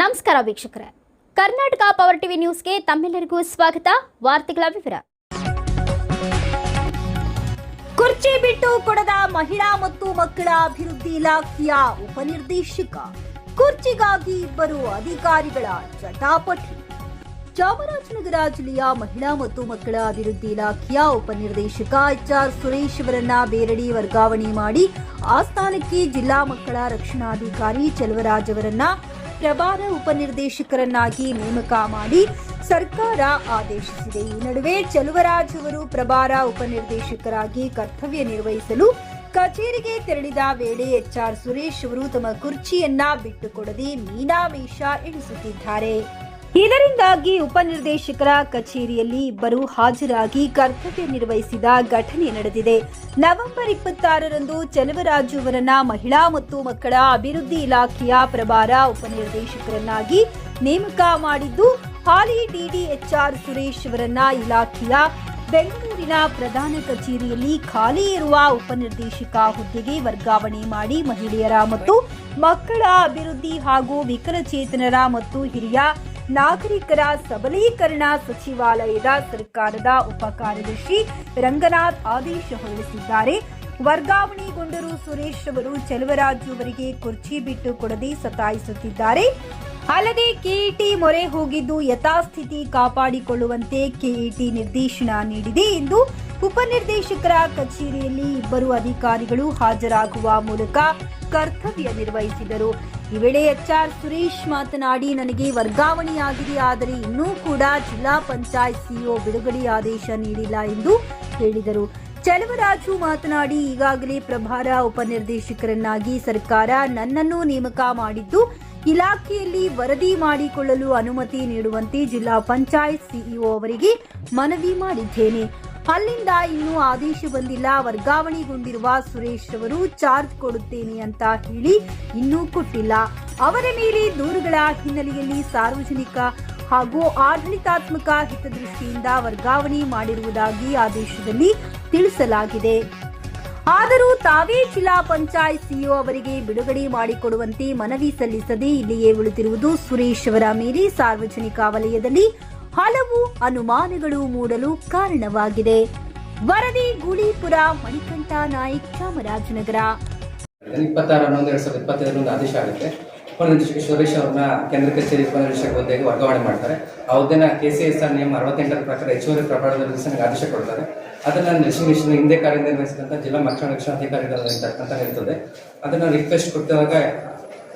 ನಮಸ್ಕಾರ ವೀಕ್ಷಕರೇ. Karnataka power TV ನ್ಯೂಸ್ಗೆ ತಮ್ಮೆಲ್ಲರಿಗೂ ಸ್ವಾಗತ. ವಾರ್ತೆಗಳ ವಿವರ. ಕುರ್ಚಿ ಬಿಟ್ಟು ಕೊಡದ ಮಹಿಳಾ ಮತ್ತು ಮಕ್ಕಳ ಅಭಿವೃದ್ಧಿ ಇಲಾಖೆಯ ಉಪನಿರ್ದೇಶಕ. ಕುರ್ಚಿಗಾಗಿ ಇಬ್ಬರು ಅಧಿಕಾರಿಗಳ ಜಟಾಪಟಿ. ಚಾಮರಾಜನಗರ ಜಿಲ್ಲೆಯ ಮಹಿಳಾ ಮತ್ತು ಮಕ್ಕಳ ಅಭಿವೃದ್ಧಿ ಇಲಾಖೆಯ ಉಪನಿರ್ದೇಶಕ ಎಚ್ಆರ್ ಸುರೇಶ್ ಅವರನ್ನ ಬೇರಡಿ ವರ್ಗಾವಣೆ ಮಾಡಿ, ಆ ಸ್ಥಾನಕ್ಕೆ ಜಿಲ್ಲಾ ಮಕ್ಕಳ ರಕ್ಷಣಾಧಿಕಾರಿ ಚೆಲುವರಾಜ್ ಅವರನ್ನ ಪ್ರಭಾರ ಉಪನಿರ್ದೇಶಕರನ್ನಾಗಿ ನೇಮಕ ಮಾಡಿ ಸರ್ಕಾರ ಆದೇಶಿಸಿದೆ. ಈ ನಡುವೆ ಚಲುವರಾಜ್ ಅವರು ಪ್ರಭಾರ ಉಪನಿರ್ದೇಶಕರಾಗಿ ಕರ್ತವ್ಯ ನಿರ್ವಹಿಸಲು ಕಚೇರಿಗೆ ತೆರಳಿದ ವೇಳೆ ಎಚ್ಆರ್ ಸುರೇಶ್ ಅವರು ತಮ್ಮ ಕುರ್ಚಿಯನ್ನ ಬಿಟ್ಟುಕೊಡದೆ ಮೀನಾಮೇಷ ಎಣಿಸುತ್ತಿದ್ದಾರೆ ಇದರಿಂದಾಗಿ ಉಪನಿರ್ದೇಶಕರ ಕಚೇರಿಯಲ್ಲಿ ಇಬ್ಬರು ಹಾಜರಾಗಿ ಕರ್ತವ್ಯ ನಿರ್ವಹಿಸಿದ ಘಟನೆ ನಡೆದಿದೆ. ನವೆಂಬರ್ ಇಪ್ಪತ್ತಾರರಂದು ಚೆಲುವರಾಜು ಅವರನ್ನ ಮಹಿಳಾ ಮತ್ತು ಮಕ್ಕಳ ಅಭಿವೃದ್ಧಿ ಇಲಾಖೆಯ ಪ್ರಭಾರ ಉಪನಿರ್ದೇಶಕರನ್ನಾಗಿ ನೇಮಕ ಮಾಡಿದ್ದು, ಹಾಲಿ ಡಿಡಿಎಚ್ಆರ್ ಸುರೇಶ್ ಅವರನ್ನ ಇಲಾಖೆಯ ಬೆಂಗಳೂರಿನ ಪ್ರಧಾನ ಕಚೇರಿಯಲ್ಲಿ ಖಾಲಿ ಇರುವ ಉಪನಿರ್ದೇಶಕ ಹುದ್ದೆಗೆ ವರ್ಗಾವಣೆ ಮಾಡಿ ಮಹಿಳೆಯರ ಮತ್ತು ಮಕ್ಕಳ ಅಭಿವೃದ್ಧಿ ಹಾಗೂ ವಿಕಲಚೇತನರ ಮತ್ತು ಹಿರಿಯ ನಾಗರಿಕರ ಸಬಲೀಕರಣ ಸಚಿವಾಲಯದ ಸರ್ಕಾರದ ಉಪ ಕಾರ್ಯದರ್ಶಿ ರಂಗನಾಥ್ ಆದೇಶ ಹೊರಡಿಸಿದ್ದಾರೆ. ವರ್ಗಾವಣೆಗೊಂಡರೂ ಸುರೇಶ್ ಅವರು ಚೆಲುವರಾಜು ಅವರಿಗೆ ಕುರ್ಚಿ ಬಿಟ್ಟು ಕೊಡದೆ ಸತಾಯಿಸುತ್ತಿದ್ದಾರೆ. ಅಲ್ಲದೆ ಕೆಇಟಿ ಮೊರೆ ಹೋಗಿದ್ದು ಯಥಾಸ್ಥಿತಿ ಕಾಪಾಡಿಕೊಳ್ಳುವಂತೆ ಕೆಇಟಿ ನಿರ್ದೇಶನ ನೀಡಿದೆ ಎಂದು ಉಪನಿರ್ದೇಶಕರ ಕಚೇರಿಯಲ್ಲಿ ಇಬ್ಬರು ಅಧಿಕಾರಿಗಳು ಹಾಜರಾಗುವ ಮೂಲಕ ಕರ್ತವ್ಯ ನಿರ್ವಹಿಸಿದರು. ಈ ವೇಳೆ ಎಚ್ಆರ್ ಸುರೇಶ್ ಮಾತನಾಡಿ, ನನಗೆ ವರ್ಗಾವಣೆಯಾಗಿದೆ, ಆದರೆ ಇನ್ನೂ ಕೂಡ ಜಿಲ್ಲಾ ಪಂಚಾಯತ್ ಸಿಇಒ ಬಿಡುಗಡೆ ಆದೇಶ ನೀಡಿಲ್ಲ ಎಂದು ಹೇಳಿದರು. ಚಲುವರಾಜು ಮಾತನಾಡಿ, ಈಗಾಗಲೇ ಪ್ರಭಾರ ಉಪನಿರ್ದೇಶಕರನ್ನಾಗಿ ಸರ್ಕಾರ ನನ್ನನ್ನು ನೇಮಕ ಮಾಡಿದ್ದು ಇಲಾಖೆಯಲ್ಲಿ ವರದಿ ಮಾಡಿಕೊಳ್ಳಲು ಅನುಮತಿ ನೀಡುವಂತೆ ಜಿಲ್ಲಾ ಪಂಚಾಯತ್ ಸಿಇಒ ಅವರಿಗೆ ಮನವಿ ಮಾಡಿದ್ದೇನೆ. ಅಲ್ಲಿಂದ ಇನ್ನೂ ಆದೇಶ ಬಂದಿಲ್ಲ. ವರ್ಗಾವಣೆಗೊಂಡಿರುವ ಸುರೇಶ್ ಅವರು ಚಾರ್ಜ್ ಕೊಡುತ್ತೇನೆ ಅಂತ ಹೇಳಿ ಇನ್ನೂ ಕೊಟ್ಟಿಲ್ಲ. ಅವರ ಮೇಲೆ ದೂರುಗಳ ಹಿನ್ನೆಲೆಯಲ್ಲಿ ಸಾರ್ವಜನಿಕ ಹಾಗೂ ಆಡಳಿತಾತ್ಮಕ ಹಿತದೃಷ್ಟಿಯಿಂದ ವರ್ಗಾವಣೆ ಮಾಡಿರುವುದಾಗಿ ಆದೇಶದಲ್ಲಿ ತಿಳಿಸಲಾಗಿದೆ. ಆದರೂ ತಾವೇ ಜಿಲ್ಲಾ ಪಂಚಾಯತ್ ಸಿಇಒ ಅವರಿಗೆ ಬಿಡುಗಡೆ ಮಾಡಿಕೊಡುವಂತೆ ಮನವಿ ಸಲ್ಲಿಸದೆ ಇಲ್ಲಿಯೇ ಉಳಿದಿರುವುದು ಸುರೇಶ್ ಅವರ ಮೇಲೆ ಸಾರ್ವಜನಿಕ ವಲಯದಲ್ಲಿ ಹಲವು ಅನುಮಾನಗಳು ಮೂಡಲು ಕಾರಣವಾಗಿದೆ. ವರದಿ ಗುಳಿಪುರ ಮಣಿಕಂಠ ನಾಯಕ್ ಚಾಮರಾಜನಗರ. ಇಪ್ಪತ್ತಾರು ಹನ್ನೊಂದು ಎರಡು ಸಾವಿರದ ಇಪ್ಪತ್ತೈದರ ಒಂದು ಆದೇಶ ಆಗುತ್ತೆ. ಉಪನಿರ್ದೇಶಕ ಸುರೇಶ್ ಅವ್ರನ್ನ ಕೇಂದ್ರ ಕಚೇರಿ ಉಪನಿರ್ದೇಶಕ ಹುದ್ದೆಗೆ ವರ್ಗಾವಣೆ ಮಾಡ್ತಾರೆ. ಆ ಹುದ್ದೆನ ಕೆ ಸಿ ಎಸ್ ಆರ್ ನಿಯಮ ಅರವತ್ತೆಂಟರ ಪ್ರಕಾರ ಹೆಚ್ಚುವರಿ ಪ್ರಮಾಣದ ನಿರ್ದೇಶನಕ್ಕೆ ಆದೇಶ ಕೊಡ್ತಾರೆ. ಅದನ್ನು ಡೆಸ್ಟಿನೇಷನ್ ಹಿಂದೆ ಕಾರ್ಯನಿರ್ವಹಿಸಿದಂಥ ಜಿಲ್ಲಾ ರಕ್ಷಣಾಧಿಕಾರಿಗಳು ಅಂತ ಇರ್ತದೆ ಅದನ್ನು ರಿಕ್ವೆಸ್ಟ್ ಕೊಟ್ಟಾಗ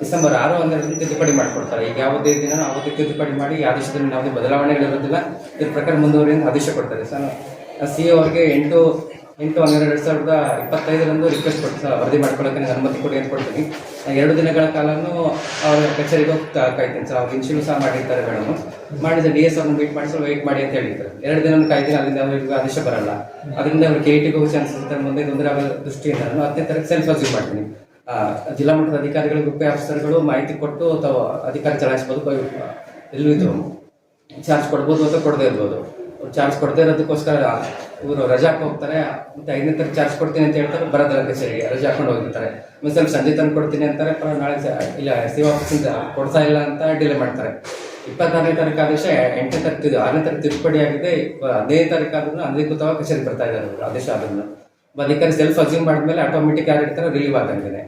ಡಿಸೆಂಬರ್ ಆರು ಹನ್ನೆರಡು ತಿದ್ದುಪಡಿ ಮಾಡಿಕೊಡ್ತಾರೆ. ಈಗ ಯಾವುದೇ ದಿನ ಅವಧಿ ತಿದ್ದುಪಡಿ ಮಾಡಿ ಈ ಆದೇಶದಲ್ಲಿ ಯಾವುದೇ ಬದಲಾವಣೆಗಳಿರೋದಿಲ್ಲ ಇದ್ರ ಪ್ರಕಾರ ಮುಂದುವರಿಯಿಂದ ಆದೇಶ ಕೊಡ್ತಾರೆ. ಸರ್ ಸಿ ಎ ಅವ್ರಿಗೆ ಎಂಟು ಎಂಟು ಹನ್ನೆರಡು ಎರಡು ಸಾವಿರದ ಇಪ್ಪತ್ತೈದರಂದು ರಿಕ್ವೆಸ್ಟ್ ಸರ್, ವರದಿ ಮಾಡ್ಕೊಳ್ಳೋಕೆ ನಾನು ಅನುಮತಿ ಕೊಡಿ ಅಂತ ಕೊಡ್ತೀನಿ ಎರಡು ದಿನಗಳ ಕಾಲನೂ ಅವರ ಕಚೇರಿಗೆ ಹೋಗ್ತಾ ಕಾಯ್ತೀನಿ ಸರ್ ಅವ್ರಿಗೆ ಇನ್ಶೂರು ಸಹ ಮಾಡಿರ್ತಾರೆ ಮೇಡಮ್. ಮಾಡಿದ ಡಿ ಎಸ್ ಅವ್ರನ್ನ ಮೀಟ್ ಮಾಡಿಸಿ ವೇಟ್ ಮಾಡಿ ಅಂತ ಹೇಳಿದ್ರು. ಎರಡು ದಿನ ಕಾಯ್ದಿನ ಅಲ್ಲಿಂದ ಅವ್ರಿಗೆ ಆದೇಶ ಬರಲ್ಲ. ಅದರಿಂದ ಅವ್ರು ಕೆ ಟಿಗೆ ಹೋಗಿ ಚಾನ್ಸಸ್ ಇರ್ತಾರೆ ಮುಂದೆ ತೊಂದರೆ ಆಗೋ ದೃಷ್ಟಿಯಿಂದ ನಾನು ಹತ್ತನೇ ತರಗತಿ ಸೆಲ್ಫ್ ಮಾಡ್ತೀನಿ. ಜಿಲ್ಲಾ ಮಟ್ಟದ ಅಧಿಕಾರಿಗಳು ಗುಪ್ಪೆ ಆಫೀಸರ್ಗಳು ಮಾಹಿತಿ ಕೊಟ್ಟು ಅಥವಾ ಅಧಿಕಾರಿ ಚಲಾಯಿಸ್ಬೋದು ಎಲ್ಲೂ ಇದ್ರು ಚಾರ್ಜ್ ಕೊಡ್ಬೋದು ಅಥವಾ ಕೊಡದೇ ಇರ್ಬೋದು. ಚಾರ್ಜ್ ಕೊಡದೇ ಇರೋದಕ್ಕೋಸ್ಕರ ಇವರು ರಜಾ ಹೋಗ್ತಾರೆ. ಮತ್ತೆ ಐದನೇ ತಾರೀಕು ಚಾರ್ಜ್ ಕೊಡ್ತೀನಿ ಅಂತ ಹೇಳ್ತಾರೆ ಬರೋದಿಲ್ಲ ಕಚೇರಿಗೆ ರಜಾ ಹಾಕೊಂಡು ಹೋಗಿರ್ತಾರೆ. ಮತ್ತೆ ಸ್ವಲ್ಪ ಸಂಜೆ ತಂದು ಕೊಡ್ತೀನಿ ಅಂತಾರೆ ನಾಳೆ ಇಲ್ಲ ಸಿ ಆಫೀಸಿಂದ ಕೊಡ್ತಾ ಇಲ್ಲ ಅಂತ ಡಿಲೇ ಮಾಡ್ತಾರೆ. ಇಪ್ಪತ್ತಾರನೇ ತಾರೀಕು ಆದೇಶ, ಎಂಟನೇ ತಾರೀಕು ಆರನೇ ತಾರೀಕು ತಿದ್ದುಪಡಿ ಆಗಿದೆ. ಹದಿನೈದು ತಾರೀಕು ಆದ್ರೂ ಅಧಿಕೃತವಾಗಿ ಕಚೇರಿ ಬರ್ತಾ ಇದ್ದಾರೆ ಅವರು, ಆದೇಶ ಆದ್ರೂ. ಅಧಿಕಾರಿ ಸೆಲ್ಫ್ ಅಸ್ಯೂಮ್ ಮಾಡಿದ್ಮೇಲೆ ಆಟೋಮೆಟಿಕ್ ಯಾರು ಇರ್ತಾರೆ ರಿಲೀವ್ ಆದಂಗೆ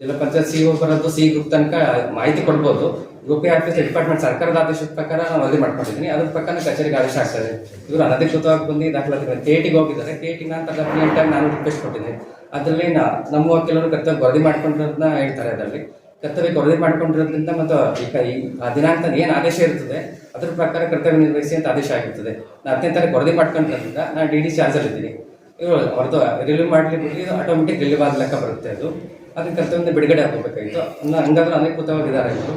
ಜಿಲ್ಲಾ ಪಂಚಾಯತ್ ಸಿ ಬರೋದು ಸಿ ಗ್ರೂಪ್ ತನಕ ಮಾಹಿತಿ ಕೊಡ್ಬೋದು. ಗ್ರೂಪ್ ಆಫೀಸ್ ಡಿಪಾರ್ಟ್ಮೆಂಟ್ ಸರ್ಕಾರದ ಆದೇಶದ ಪ್ರಕಾರ ನಾವು ವರದಿ ಮಾಡ್ಕೊಂಡಿದ್ದೀನಿ ಅದ್ರ ಪ್ರಕಾರ ಕಚೇರಿಗೆ ಆದೇಶ ಆಗ್ತದೆ. ಇವರು ಅನಧಿಕೃತವಾಗಿ ಬಂದು ದಾಖಲಾತಿ ಕೇಟಿಗೆ ಹೋಗಿದ್ದಾರೆ. ಕೇಟಿ ನಾನು ತಗೊಂಡು ಟೈಮ್ ನಾನು ರಿಕ್ವೆಸ್ಟ್ ಕೊಟ್ಟಿದ್ದೀನಿ. ಅದರಲ್ಲಿ ನಮ್ಮ ಕೆಲವರು ಕರ್ತವ್ಯ ವರದಿ ಮಾಡ್ಕೊಂಡಿರೋದನ್ನ ಹೇಳ್ತಾರೆ ಅದರಲ್ಲಿ. ಕರ್ತವ್ಯಕ್ಕೆ ವರದಿ ಮಾಡ್ಕೊಂಡಿರೋದ್ರಿಂದ ಮತ್ತು ಈ ಆ ದಿನಾಂಕ ಏನು ಆದೇಶ ಇರ್ತದೆ, ಅದ್ರ ಪ್ರಕಾರ ಕರ್ತವ್ಯ ನಿರ್ವಹಿಸಿ ಅಂತ ಆದೇಶ ಆಗಿರ್ತದೆ. ನಾನು ಹತ್ತನೇ ತಾರೀಕು ವರದಿ ಮಾಡ್ಕೊಂಡಿರೋದ್ರಿಂದ ನಾನು ಡಿ ಡಿ ಚಾರ್ಜಲ್ಲಿ ಇದ್ದೀನಿ. ಇವರು ರಿಲೀವ್ ಮಾಡಲಿ ಇದು ಆಟೋಮೆಟಿಕ್ ರಿಲೀವ್ ಆದ ಲೆಕ್ಕ ಬರುತ್ತೆ ಅದು. ಅದನ್ನು ಕರ್ತವ್ಯದಿಂದ ಬಿಡುಗಡೆ ಆಗಬೇಕಾಗಿತ್ತು. ಹಂಗಾದ್ರೆ ಅನಧಿಕೃತವಾಗಿದ್ದಾರೆ ಇವರು.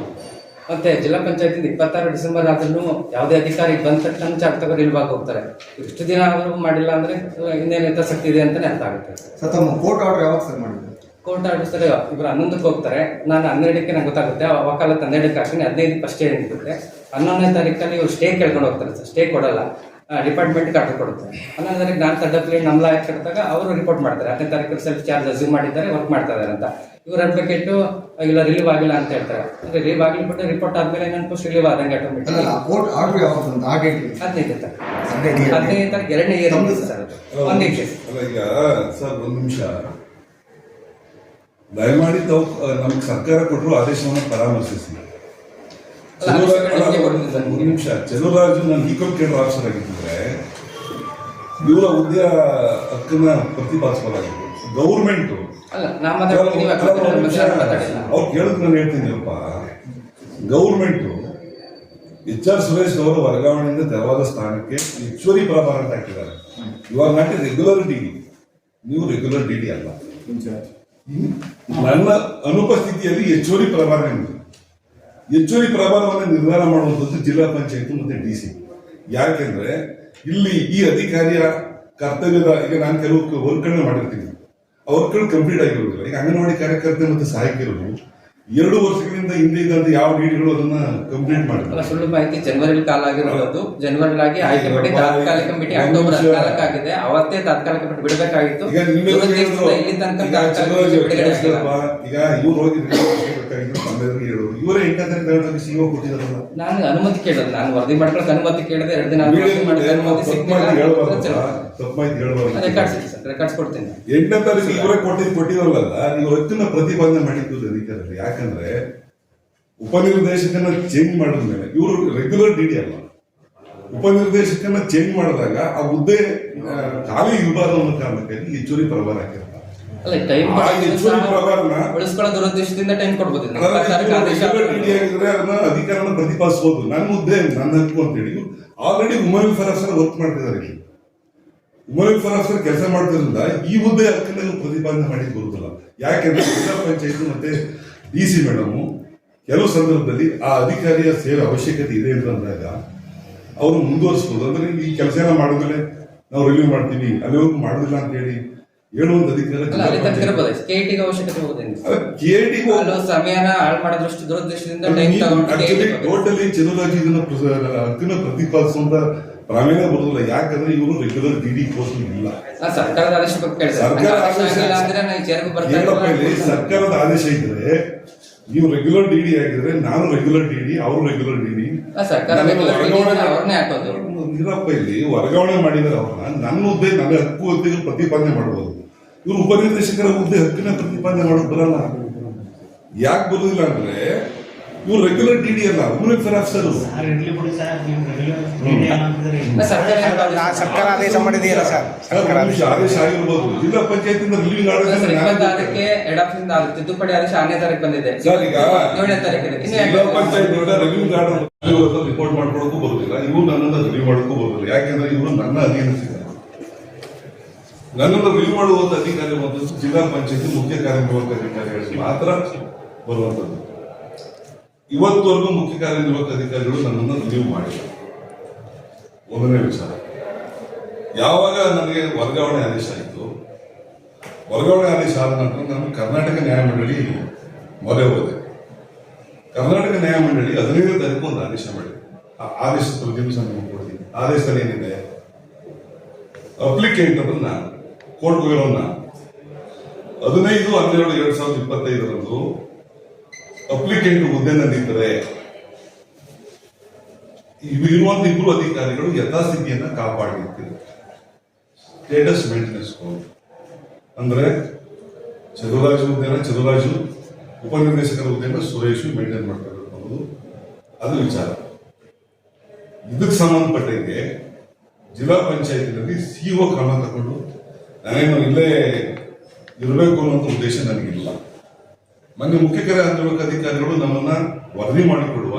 ಮತ್ತು ಜಿಲ್ಲಾ ಪಂಚಾಯತಿಂದ ಇಪ್ಪತ್ತಾರು ಡಿಸೆಂಬರ್ ಆದ್ರೂ ಯಾವುದೇ ಅಧಿಕಾರಿ ಬಂದ ತಕ್ಷಣ ಚಾರ್ಜ್ ರಿಲೀವ್ ಹೋಗ್ತಾರೆ ಇಷ್ಟು ದಿನ ಆದರೂ ಮಾಡಿಲ್ಲ ಅಂದರೆ ಇನ್ನೇನು ಹಿತಾಸಕ್ತಿ ಇದೆ ಅಂತಲೇ ಅರ್ಥ ಆಗುತ್ತೆ. ಸರ್, ತಮ್ಮ ಕೋರ್ಟ್ ಆರ್ಡರ್ ಯಾವಾಗ ಸರ್ ಮಾಡಿದ್ರು ಕೋರ್ಟ್ ಆಫೀಸರ್ ಸರ್ ಇವರು ಹನ್ನೊಂದಕ್ಕೆ ಹೋಗ್ತಾರೆ. ನಾನು ಹನ್ನೆರಡಕ್ಕೆ ನಂಗೆ ಗೊತ್ತಾಗುತ್ತೆ. ಆ ವಕಾಲತ್ ಹನ್ನೆರಡಕ್ಕೆ ಹಾಕ್ತೀನಿ. ಹದಿನೈದು ಫಸ್ಟ್ ನಿಂತಿರುತ್ತೆ ಹನ್ನೊಂದನೇ ತಾರೀಕಲ್ಲಿ ಇವರು ಸ್ಟೇ ಕೇಳ್ಕೊಂಡು ಹೋಗ್ತಾರೆ ಸರ್. ಸ್ಟೇ ಕೊಡಲ್ಲ. ಡಿಪಾರ್ಟ್ಮೆಂಟ್ ಆರ್ಡರ್ ಕೊಡುತ್ತೆ. ಹನ್ನೊಂದು ತಾರೀಕು ನಾನು ತಡಪ್ಲಿ ನಮ್ಮ ಲಾಯಕ್ ಕಟ್ಟಿದಾಗ ಅವರು ರಿಪೋರ್ಟ್ ಮಾಡ್ತಾರೆ. ಹತ್ತನೇ ತಾರೀಕು ಸೆಲ್ಫ್ ಚಾರ್ಜ್ ಅಸ್ಯೂಮ್ ಮಾಡಿದ್ದಾರೆ ವರ್ಕ್ ಮಾಡ್ತಾ ಇದ್ದಾರೆ ಅಂತ. ಇವ್ರು ಅಡ್ವೊಕೇಟು ಇಲ್ಲ ರಿಲೀವ್ ಆಗಿಲ್ಲ ಅಂತ ಹೇಳ್ತಾರೆ. ರಿಲೀವ್ ಆಗಿಲ್ಲ ಬಿಟ್ಟು ರಿಪೋರ್ಟ್ ಆದಮೇಲೆ ನಾನು ಫಸ್ಟ್ ರಿಲೀವ್ ಆದಂಗೆ ಆಟೋಮೆಟಿಕ್ ಹದಿನೈದು ಹದಿನೈದು ತಾರೀಕು. ಎರಡನೇ ಇಯರ್ ಸರ್ ಒಂದು ಒಂದೇ ಈಗ ಸರ್ ಒಂದು ನಿಮಿಷ. ದಯಮಾಡಿ ತಾವು ನಮ್ಗೆ ಸರ್ಕಾರ ಕೊಟ್ಟರು ಆದೇಶವನ್ನು ಪರಾಮರ್ಶಿಸಿ. ಒಂದು ನಿಮಿಷ ಚಲುರಾಜು ನಾನು ಕೇಳುವ ಆಫೀಸರ್ ಆಗಿದ್ದರೆ ಇವರ ಹುದ್ದೆಯ ಹಕ್ಕನ್ನ ಪ್ರತಿಪಾದಿಸಬಹುದಾಗಿತ್ತು ಗೌರ್ಮೆಂಟು. ಅವ್ರು ಕೇಳಿದ್ ನಾನು ಹೇಳ್ತೀನಿಪ್ಪ ಗೌರ್ಮೆಂಟ್ ಎಚ್ ಆರ್ ಸುರೇಶ್ ಅವರು ವರ್ಗಾವಣೆಯಿಂದ ತೆರವಾದ ಸ್ಥಾನಕ್ಕೆ ಹೆಚ್ಚುವರಿ ಪ್ರಭಾರ ಅಂತ ಹಾಕಿದ್ದಾರೆ. ಇವಾಗ ನಾಟಿ ರೆಗ್ಯುಲರ್ ಡಿ ನೀವು ರೆಗ್ಯುಲರ್ ಡಿ ಡಿ ಅಲ್ಲ. ನನ್ನ ಅನುಪಸ್ಥಿತಿಯಲ್ಲಿ ಹೆಚ್ಚುವರಿ ಪ್ರಭಾರ ಹೆಚ್ಚುವರಿ ಪ್ರಭಾರವನ್ನು ನಿರ್ಧಾರ ಮಾಡುವಂಥದ್ದು ಜಿಲ್ಲಾ ಪಂಚಾಯತ್ ಮತ್ತೆ ಡಿ ಸಿ ಯಾಕೆಂದ್ರೆ ಇಲ್ಲಿ ಈ ಅಧಿಕಾರಿಯ ಕರ್ತವ್ಯದ, ಈಗ ನಾನು ಕೆಲವು ವರ್ಕ್ಗಳನ್ನ ಮಾಡಿರ್ತೀನಿ. ಆ ಕಂಪ್ಲೀಟ್ ಆಗಿರೋದಿಲ್ಲ. ಈಗ ಅಂಗನವಾಡಿ ಕಾರ್ಯಕರ್ತೆ ಮತ್ತು ಸಹಾಯಕಿಯರು ಎರಡು ವರ್ಷಗಳಿಂದ ಹಿಂದೆ ಇದ್ದಂತ ಯಾವ ನೀಡಿಗಳು ಅದನ್ನ ಕಂಪ್ಲೀಟ್ ಮಾಡಿದ್ರು ಸುಳ್ಳು ಮಾಹಿತಿ ಜನವರಿ ಕಾಲ ಆಗಿರಬಹುದು ಜನವರಿ ಆಗಿ ಆಯ್ಕೆ ಮಾಡಿ ತಾತ್ಕಾಲಿಕ ಕಮಿಟಿ ಅಕ್ಟೋಬರ್ ಹದಿನಾಲ್ಕು ಆಗಿದೆ. ಅವತ್ತೇ ತಾತ್ಕಾಲಿಕ ಕಮಿಟಿ ಬಿಡಬೇಕಾಗಿತ್ತು. ಈಗ ಇವ್ರು ಹೋಗಿ ಬೇಕಾಗಿದ್ದು ತಮ್ಮೆಲ್ಲರಿಗೂ ಹೇಳೋರು ಇವರೇ ಎಂಟನೇ ತರಗತಿ ಸಿಒ ನಾನು ಅನುಮತಿ ಕೇಳೋದು. ನಾನು ವರದಿ ಮಾಡ್ಕೊಳಕ್ ಅನುಮತಿ ಕೇಳಿದೆ ಎರಡು ದಿನ ಅನುಮತಿ ಮಾಹಿತಿ ಹೇಳ್ಬಾರ್ದು ರೆಕಾರ್ಡ್ಸ್ ಕೊಡ್ತೀನಿ. ಎಂಟನೇ ತಾರೀಕು ಇವರೇ ಕೊಟ್ಟಿದ್ದು ಕೊಟ್ಟಿರಲ್ಲ ನೀವು ಹಕ್ಕನ್ನ ಪ್ರತಿಪಾದನೆ ಮಾಡಿದ್ದು ಅಧಿಕಾರದಲ್ಲಿ ಯಾಕಂದ್ರೆ ಉಪನಿರ್ದೇಶಕನ ಚೇಂಜ್ ಮಾಡಿದ ಮೇಲೆ ಇವರು ರೆಗ್ಯುಲರ್ ಡಿ ಡಿ ಅಲ್ಲ ಉಪನಿರ್ದೇಶಕನ ಚೇಂಜ್ ಮಾಡಿದಾಗ ಆ ಹುದ್ದೆ ಖಾಲಿ ಇರಬಾರ್ದು ಅನ್ನೋ ಕಾರಣಕ್ಕಾಗಿ ಹೆಚ್ಚುವರಿ ಪ್ರಭಾರ ಹಾಕಿರ್ತಾರೆ ಅಲ್ಲ ಟೈಮ್ ಉಳಿಸ್ಕೊಳ್ಳೋ ದುರುದ್ದೇಶದಿಂದ ಟೈಮ್ ಅಧಿಕಾರನ ಪ್ರತಿಪಾದಿಸಬಹುದು ನನ್ನ ಮುದ್ದೆ ನನ್ನ ಹಕ್ಕು ಅಂತೇಳಿ ಆಲ್ರೆಡಿ ಉಮರ್ ವಿಫರ್ ವರ್ಕ್ ಮಾಡ್ತಿದ್ದಾರೆ ಇಲ್ಲಿ. ಉಮರ್ ವಿಫರ್ ಅಫ್ಸರ್ ಕೆಲಸ ಮಾಡ್ತಿರೋದ್ರಿಂದ ಈ ಮುದ್ದೆ ಹಕ್ಕನ್ನ ಪ್ರತಿಪಾದನೆ ಮಾಡಿ ಬರುತ್ತಲ್ಲ ಯಾಕೆಂದ್ರೆ ಜಿಲ್ಲಾ ಪಂಚಾಯತ್ ಮತ್ತೆ ಡಿ ಸಿ ಮೇಡಮ್ ಕೆಲವು ಸಂದರ್ಭದಲ್ಲಿ ಆ ಅಧಿಕಾರಿಯ ಸೇವೆ ಅವಶ್ಯಕತೆ ಇದೆ ಅಂತ ಅಂದಾಗ ಅವರು ಮುಂದುವರಿಸಬಹುದು ಅಂದ್ರೆ ಈ ಕೆಲಸ ಮಾಡಿದ್ಮೇಲೆ ನಾವು ರಿಲೀವ್ ಮಾಡ್ತೀವಿ. ಅಲ್ಲಿವರೆಗೂ ಮಾಡೋದಿಲ್ಲ ಅಂತ ಹೇಳಿ ಒಂದು ಅಧಿಕಾರ ಕೆಟಿಗೆ ಅವಶ್ಯಕತೆ ಸಮಯನ ಹಾಳು ಟೈಮ್ ತಗೊಂಡು ಟೋಟಲಿ ಇದನ್ನ ಪ್ರ- ಪ್ರತಿಪಾದಿಸುವಂತ ಬರುದಿಲ್ಲ. ಯಾಕಂದ್ರೆ ಇವರು ರೆಗ್ಯುಲರ್ ಡಿಡಿ ಡಿ ಪೋಸ್ಟ್ ಇಲ್ಲ. ಸರ್ಕಾರದ ಆದೇಶ ಸರ್ಕಾರ ಆದೇಶ ಸರ್ಕಾರದ ಆದೇಶ ಇದ್ರೆ ನೀವು ರೆಗ್ಯುಲರ್ ಡಿ ಡಿ ಆಗಿದ್ರೆ ನಾನು ರೆಗ್ಯುಲರ್ ಡಿಡಿ ಅವರು ರೆಗ್ಯುಲರ್ ಡಿಡಿ ಸರ್ಕಾರ ಇರಪ್ಪ ಇಲ್ಲಿ ವರ್ಗಾವಣೆ ಮಾಡಿದರೆ ಅವ್ರನ್ನ, ನನ್ನ ಹುದ್ದೆ, ನನ್ನ ಹಕ್ಕು ಹುದ್ದೆಗೆ ಪ್ರತಿಪಾದನೆ ಮಾಡಬಹುದು ಇವರು ಉಪನಿರ್ದೇಶಕರ ಹುದ್ದೆ ಹಕ್ಕಿನ ಪ್ರತಿಪಾದನೆ ಮಾಡೋದು ಬರಲ್ಲ. ಯಾಕೆ ಬರುದಿಲ್ಲ ಅಂದ್ರೆ ಇವ್ರು ರೆಗ್ಯುಲರ್ ಟಿಡಿ ಡಿ ಅಲ್ಲ ಇವ್ರು ವೆಲ್ಫೇರ್ ಆಫೀಸರ್ ಸರ್ ಇರ್ಲಿ ಬಿಡಿ ಸರ್ ನೀವು ರೆಗ್ಯುಲರ್ ಮೀಡಿಯಾ ಸರ್ಕಾರ ಆದೇಶ ನಾ ಸರ್ಕಾರ ಆದೇಶ ಮಾಡಿದೆಯಲ್ಲ ಸರ್? ಸರ್ಕಾರ ಆದೇಶ ಆದೇಶ. ಆಗಿರ್ಬೋದು. ಜಿಲ್ಲಾ ಪಂಚಾಯತ್ ಇಂದ ರಿಲೀವಿಂಗ್ ಇಂದ ಆದೇಶ- ತಿದ್ದುಪಡಿ ಆದೇಶ ಆರನೇ ತಾರೀಕು ಬಂದಿದೆ. ಸರ್ ಈಗ ಏಳನೇ ತಾರೀಕಿದೆ ಜಿಲ್ಲಾ ಪಂಚಾಯತ್ ರಿಲೀವಿಂಗ್ ಆರ್ಡರ್ ರಿಪೋರ್ಟ್ ಮಾಡ್ಕೊಳಕ್ಕೂ ಬರುದಿಲ್ಲ. ಇವ್ರು ನನ್ನನ್ನು ರಿಲೀವ್ ಮಾಡೋಕ್ಕೂ ಬರುದಿಲ್ಲ. ಯಾಕೆಂದ್ರೆ ಇವರು ನನ್ನ ಅಧೀನ ನನ್ನನ್ನು ರಿಲೀವ್ ಮಾಡುವಂತ ಅಧಿಕಾರಿ ಮತ್ತು ಜಿಲ್ಲಾ ಪಂಚಾಯತ್ ಮುಖ್ಯ ಕಾರ್ಯನಿರ್ವಾಹಕ ಅಧಿಕಾರಿಗಳಿಗೆ ಮಾತ್ರ ಬರುವಂತದ್ದು. ಇವತ್ತವರೆಗೂ ಮುಖ್ಯ ಕಾರ್ಯನಿರ್ವಾಹಕ ಅಧಿಕಾರಿಗಳು ನನ್ನನ್ನು ರಿಲೀವ್ ಮಾಡಿಲ್ಲ. ಒಂದನೇ ವಿಚಾರ. ಯಾವಾಗ ನನಗೆ ವರ್ಗಾವಣೆ ಆದೇಶ ಆಯಿತು? ವರ್ಗಾವಣೆ ಆದೇಶ ಆದ ನಂತರ ನಾನು ಕರ್ನಾಟಕ ನ್ಯಾಯಮಂಡಳಿ ಮೊರೆ ಹೋದೆ. ಕರ್ನಾಟಕ ನ್ಯಾಯಮಂಡಳಿ ಹದಿನೈದು ತಾರೀಕು ಒಂದು ಆದೇಶ ಮಾಡಿ ಆ ಆದೇಶದ ಪ್ರತಿನಿಧಿಸ ನಿಮಗೆ ಕೊಡ್ತೀನಿ. ಆದೇಶದಲ್ಲಿ ಏನಿದೆ? ಅಪ್ಲಿಕೇಟ್ ಅಂದ್ರೆ ನಾನು ಕೋರ್ಟ್ ಹೋಗಿರೋ ಹದಿನೈದು ಹನ್ನೆರಡು ಎರಡ್ ಸಾವಿರದ ಇಪ್ಪತ್ತೈದರಂದು ಅಪ್ಲಿಕೆಂಟ್ ಹುದ್ದೆನಲ್ಲಿದ್ದರೆ ಇರುವಂತ ಇಬ್ಬರು ಅಧಿಕಾರಿಗಳು ಯಥಾಸ್ಥಿತಿಯನ್ನ ಕಾಪಾಡಿರ್ತೀವಿ ಸ್ಟೇಟಸ್ ಮೇಂಟೆನೆನ್ಸ್ ಅಂದ್ರೆ ಚದುರಾಜು ಹುದ್ದೆನ ಚದುರಾಜು, ಉಪನಿರ್ದೇಶಕರ ಹುದ್ದೆನ ಸುರೇಶು ಮೇಂಟೈನ್ ಮಾಡ್ತಾರೆ ಅನ್ನೋದು ಅದು ವಿಚಾರ. ಇದಕ್ಕೆ ಸಂಬಂಧಪಟ್ಟಂತೆ ಜಿಲ್ಲಾ ಪಂಚಾಯತಿನಲ್ಲಿ ಸಿಒ ಕ್ರಮ ತಗೊಂಡು ನಾನೇನು ಇಲ್ಲೇ ಇರಬೇಕು ಅನ್ನೋ ಉದ್ದೇಶ ನನಗಿಲ್ಲ. ಮೊನ್ನೆ ಮುಖ್ಯ ಕಾರ್ಯನಿರ್ವಾಹಕ ಅಧಿಕಾರಿಗಳು ನಮ್ಮನ್ನ ವರದಿ ಮಾಡಿಕೊಡುವ,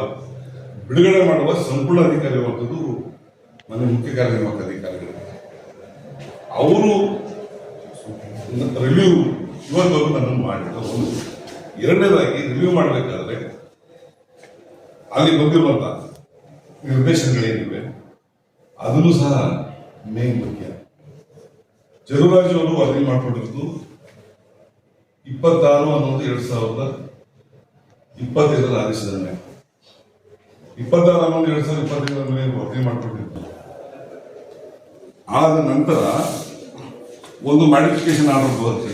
ಬಿಡುಗಡೆ ಮಾಡುವ ಸಂಪೂರ್ಣ ಅಧಿಕಾರಿ ಇರುವಂಥದ್ದು ಮಾನ್ಯ ಮುಖ್ಯ ಕಾರ್ಯನಿರ್ವಾಹಕ ಅಧಿಕಾರಿಗಳು. ಅವರು ರಿವ್ಯೂ ಇವತ್ತು ನನ್ನನ್ನು ಮಾಡಿದ ಒಂದು ಎರಡನೇದಾಗಿ ರಿವ್ಯೂ ಮಾಡಬೇಕಾದ್ರೆ ಅಲ್ಲಿ ಬಂದಿರುವಂತ ನಿರ್ದೇಶನಗಳೇನಿವೆ, ಅದನ್ನು ಸಹ ಮೇನ್ ಮುಖ್ಯ. ಜರುರಾಜು ಅವರು ವರದಿ ಮಾಡಿಕೊಂಡಿದ್ದು ಇಪ್ಪತ್ತಾರು ಹನ್ನೊಂದು ಎರಡ್ ಸಾವಿರದ ಇಪ್ಪತ್ತೈದರ ಆದೇಶದ ಮೇಲೆ. ಇಪ್ಪತ್ತಾರು ಹನ್ನೊಂದು ಎರಡ್ ಸಾವಿರದ ಇಪ್ಪತ್ತೈದರ ಮೇಲೆ ವರದಿ ಮಾಡಿಕೊಂಡಿದ್ದು ಆದ ನಂತರ ಒಂದು ಮಾಡಿಫಿಕೇಶನ್ ಆರ್ಡರ್ ಬರುತ್ತೆ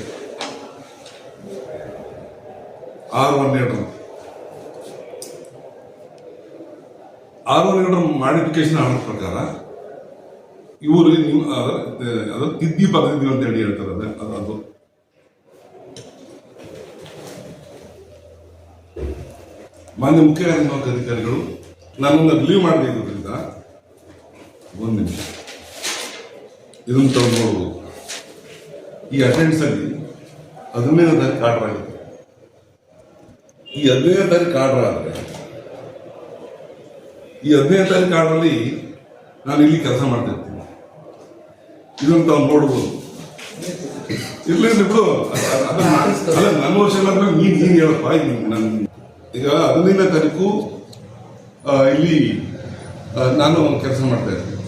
ಆರು ಒನ್ ಎರಡು ಆರ್ ಎರಡು ಮಾಡಿಫಿಕೇಶನ್ ಆರ್ಡರ್ ಪ್ರಕಾರ ಇವರು ನೀವು ಅದು ತಿದ್ದಿ ಪದ್ಧತಿ ಅಂತ ಹೇಳಿ ಹೇಳ್ತಾರೆ. ಅದೇ, ಅದು ಮಾನ್ಯ ಮುಖ್ಯ ಕಾರ್ಯನಿರ್ವಾಹಕ ಅಧಿಕಾರಿಗಳು, ನನ್ನನ್ನು ರಿಲೀವ್ ಮಾಡದಿರೋದ್ರಿಂದ ಒಂದು ನಿಮಿಷ. ಇದನ್ನು ತಗೊಂಡು ನೋಡ್ಬೋದು ಈ ಅಟೆಂಡ್ಸ್ ಅಲ್ಲಿ ಹದಿನೈದು ತಾರೀಕು ಆರ್ಡರ್ ಆಗಿದೆ. ಈ ಹದಿನೈದು ತಾರೀಕು ಆರ್ಡರ್ ಆದರೆ, ಈ ಹದಿನೈದು ತಾರೀಕು ಆರ್ಡರಲ್ಲಿ ನಾನು ಇಲ್ಲಿ ಕೆಲಸ ಮಾಡ್ತಿರ್ತೀನಿ ಇದನ್ನು ತಾವು ನೋಡ್ಬೋದು. ಇರ್ಲಿ ಬಿಡು. ಅಲ್ಲ ನನ್ನ ವರ್ಷ ನೀನು, ನೀನ್ ಹೇಳಪ್ಪ ಈಗ ನನ್ ಈಗ ಹದಿನೈದನೇ ತಾರೀಕು ಇಲ್ಲಿ ನಾನು ಕೆಲಸ ಮಾಡ್ತಾ ಇರ್ತೀನಿ.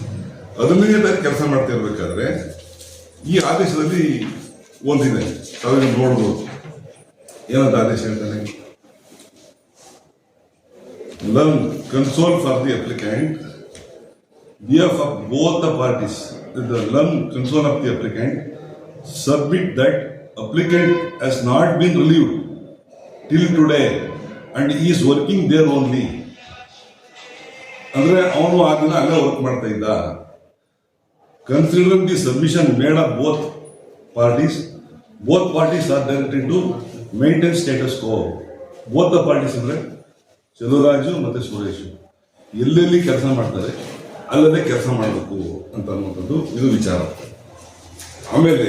ಹದಿನೈದನೇ ತಾರೀಕು ಕೆಲಸ ಮಾಡ್ತಾ ಇರಬೇಕಾದ್ರೆ, ಈ ಆದೇಶದಲ್ಲಿ ಒಂದಿದೆ. ತಾವೇ ನೀವು ನೋಡ್ಬೋದು. ಏನಂತ ಆದೇಶ ಹೇಳ್ತಾನೆ? Learned counsel for the applicant DF of both the parties learned counsel of the applicant submit that applicant has not been relieved till today and is working there only. ಅಂದ್ರೆ ಅವನು ಆ ದಿನ ಅಲ್ಲೇ ವರ್ಕ್ ಮಾಡ್ತಾ ಇದ್ದ. Considering the submission made of both parties both parties are directed to maintain status quo both the parties ಅಂದ್ರೆ ಚಲುರಾಜು ಮತ್ತೆ ಸುರೇಶ್. ಎಲ್ಲೆಲ್ಲಿ ಕೆಲಸ ಮಾಡ್ತಾರೆ, ಅಲ್ಲದೆ ಕೆಲಸ ಮಾಡಬೇಕು ಅಂತ ಅನ್ನುವಂಥದ್ದು ಇದು ವಿಚಾರ. ಆಮೇಲೆ